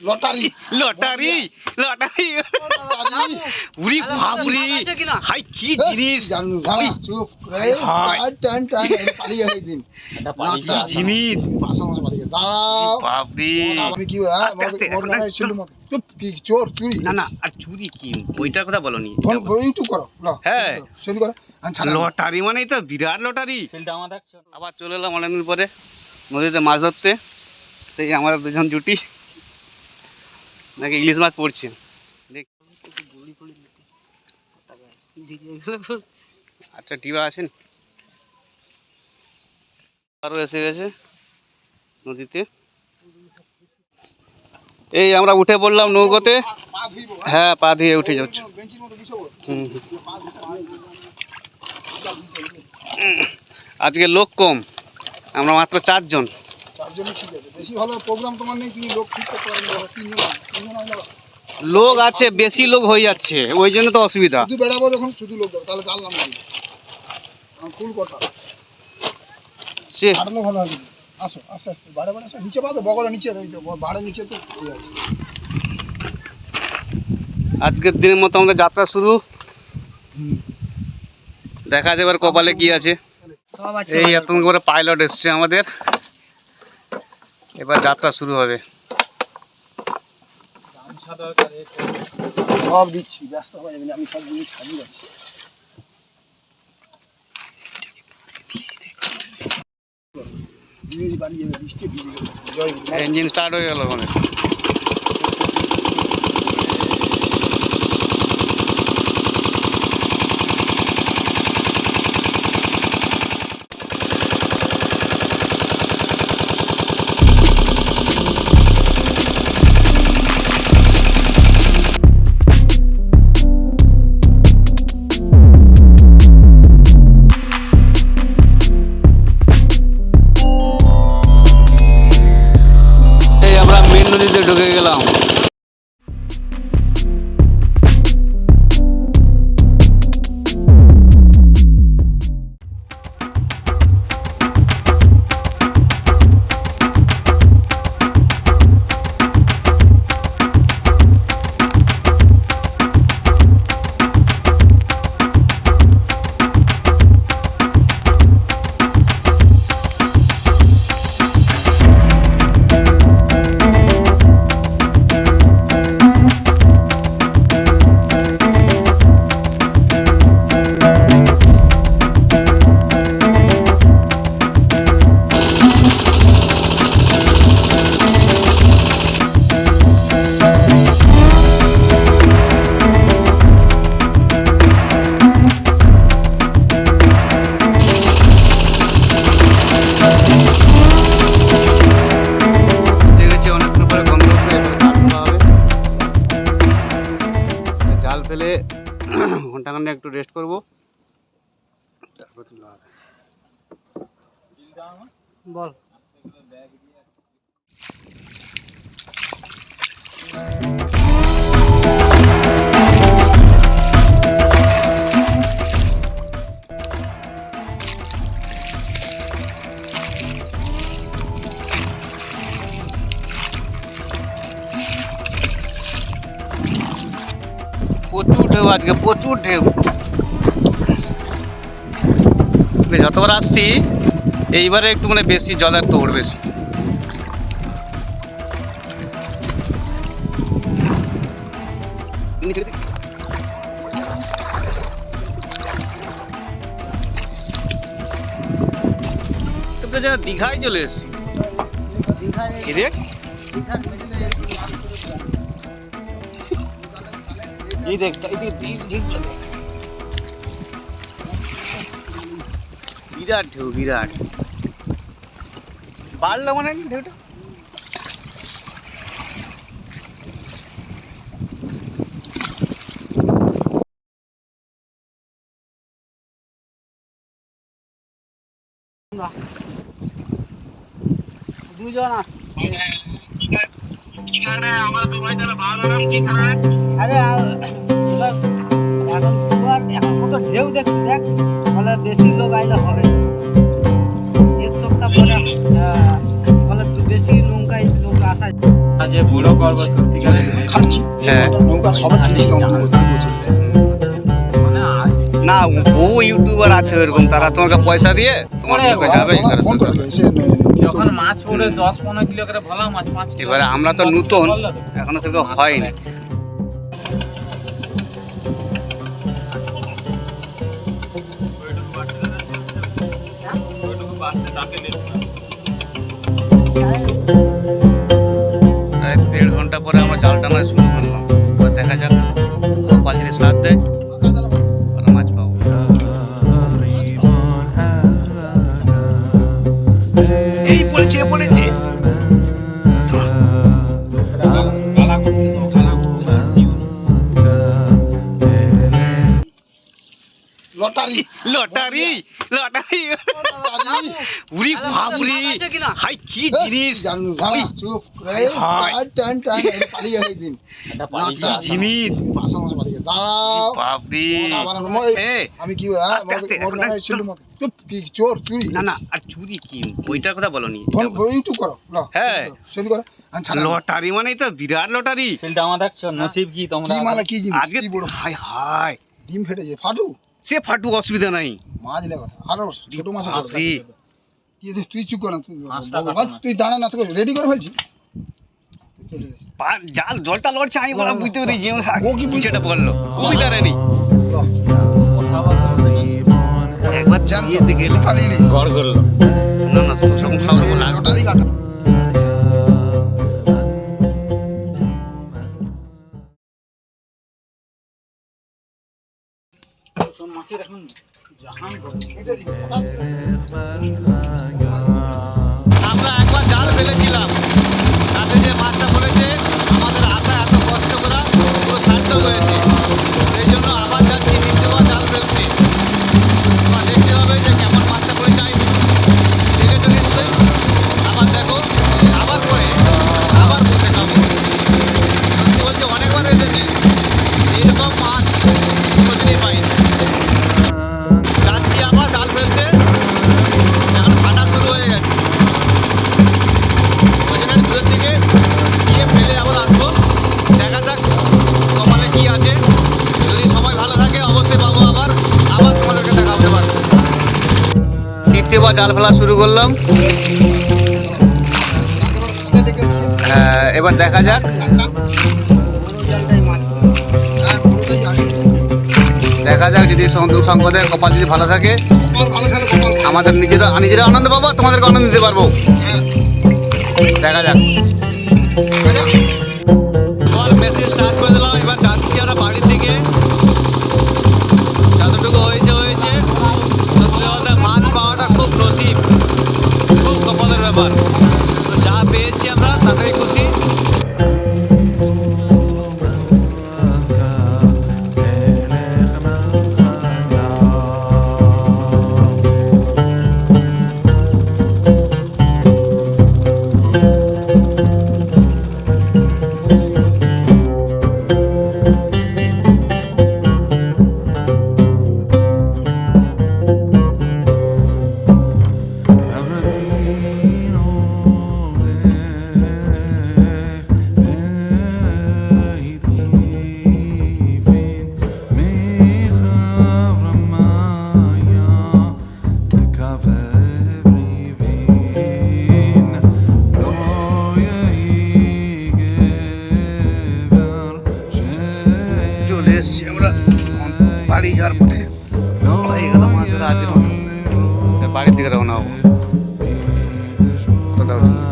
Lottery lottery lottery উরি বাবরি হাই কি জিনিস ওই, চুপ রে হায়। টান টান টান পালিয়ে গেল একদিন কি জিনিস পাশা মাসে পালিয়ে গেল দাঁড়াও বাবরি আমি কি আস্তে, আস্তে, মোর এখন নামে না, ছিল মত চুপ কি চোর চুরি না না আর চুরি কি ওইটার কথা বলনি ফোন ইউটিউব করো ল হ্যাঁ। শুরু করো লটারি মানেই তো বিরাট লটারি আবার চলে এলাম অনেকদিন পরে নদীতে মাছ ধরতে সেই আমরা দুজন জুটি নাকি ইলিশ মাছ পড়ছে? আচ্ছা টিবা আছেন আরও এসে গেছে নদীতে। এই আমরা উঠে পড়লাম নৌকোতে। হ্যাঁ পা দিয়ে উঠে যাচ্ছ। আজকে লোক কম। আমরা মাত্র চারজন। জন্য ঠিক আছে। বেশি ভালো প্রোগ্রাম তোমার নেই তুমি লোক ঠিক করতে পারবে তিনজন তিনজন হয় না লোক আছে বেশি লোক হয়ে যাচ্ছে ওই জন্য তো অসুবিধা। শুধু বেড়াবো যখন শুধু লোক দেবো তাহলে জানলাম না। ফুল কথা সে হাঁটলে ভালো হবে। আসো আস্তে আস্তে বাড়ে বাড়ে আসো নিচে পাবো বগলের নিচে বাড়ে নিচে তো ঠিক আছে। আজকের দিনের মতো আমাদের যাত্রা শুরু। দেখা যাবে এবার কপালে কি আছে। এই এত করে পাইলট এসছে আমাদের। এবার যাত্রা শুরু হবে। সব দিচ্ছি ব্যস্ত হয়ে যাবেন আমি সব জিনিস সাজিয়ে যাচ্ছি। ইঞ্জিন স্টার্ট হয়ে গেল মানে বল প্রচুর ঢেউ আজকে প্রচুর ঢেউ। বেশ, যতবার আসছি এইবারে একটু মানে বেশি জলের তোড় বেশি। দীঘায় চলে এসছি। দেখ? এই দেখ? বিরাট ঢেউ বিরাট। বাড়লো মানে ঢেউটা? দুজন আস। আরে এখন এখন ঢেউ দেখছি দেখ। বলে বেশি লোক আইলে হবে এক সপ্তাহ পরে বেশি নৌকায় লোক আসা যে বড় করব সত্যিকারে খাটছি হ্যাঁ। নৌকা সবাই বলছে মানে আজ না বহু ইউটিউবার আছে এরকম তারা তোমাকে পয়সা দিয়ে তোমার যাবে যখন মাছ পড়ে দশ পনেরো কিলো করে ভালো মাছ পাঁচ কিলো এবারে আমরা তো নতুন তো। এখনও সেরকম হয়নি। প্রায় উরি বাবুরি? হাই কি জিনিস? জানু জানা চুপ রে হায়। টান টান পালিয়ে গেছে একদিন। কি জিনিস। বাসা মাসে পালিয়ে গেছে দাঁড়াও। বাবরি আমি কি হ্যাঁ, ছিল মদ। চুপ কি চোর চুরি। না না আর চুরি কি? ওইটার কথা বলনি ফোন ইউটিউব করো ল হ্যাঁ। সেটি করো আমি লটারি মানে তো বিরাট লটারি। সেটা আমার দেখছ নসিব কি তোমরা? কি মানে কি জিনিস? আজকে হাই হাই। ডিম ফেটেছে ফাটু। সে ফাটু অসুবিধা নাই। মাছ কথা। আরও ছোট মাছ তুই চুপ কর না তুই বাবা, তুই দাঁড়া না তোকে রেডি করে ফেলছি। পা- জাল জলটা লড়ছে আমি বললাম বুঝতে পেরেছি ও কি? সেটা বলল খুবই নেই একবার জান তো, জানিয়ে গেলে পালিয়ে নিস। গড় করল মাসির এখন জাহান করে তৃতীয়বার জাল ফেলা শুরু করলাম এবার দেখা যাক। দেখা যাক যদি সম্পদের কপাল যদি ভালো থাকে। আমাদের নিজেরা নিজেরা আনন্দ পাবো, তোমাদেরকে আনন্দ দিতে পারব দেখা যাক তাই না? বল মেসেজ স্টার্ট করে দিলাম, এবার যাচ্ছি আমরা বাড়ির দিকে যতটুকু কপালের বাড়ি যাওয়ার পথে হয়ে গেল মাছ ধরা আজকের মতো বাড়ির দিকে রওনা হব।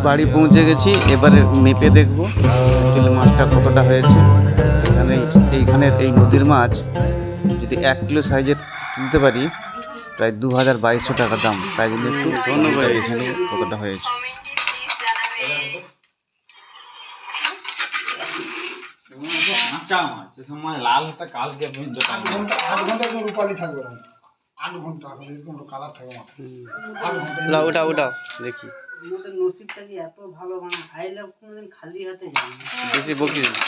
বাড়ি পৌঁছে গেছি এবারে মেপে দেখব অ্যাকচুয়ালি মাছটা কতটা হয়েছে। এখানে এইখানের এই নদীর মাছ যদি এক কিলো সাইজের তুলতে পারি প্রায় দু হাজার বাইশশো টাকা দাম। তাই জন্য একটু ধন্যবাদ এখানে কতটা হয়েছে। কাঁচা মাছ এ সময় লাল হতে কালকে পর্যন্ত আট ঘণ্টা আট ঘণ্টা এরকম রূপালি থাকবে এরকম। আট ঘণ্টা এখন এরকম কালার থাকবে। আট ঘণ্টা ওটা ওটা দেখি। আমাদের নসিবটা কি এত ভালো মানে আইলে কোনোদিন খালি হাতে যাই বেশি বকিস না।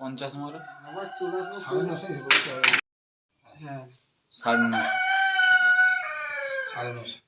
পঞ্চাশ মারো। আবার চলে আসব সাড়ে নশো হ্যাঁ। সাড়ে নয় সাড়ে নশো।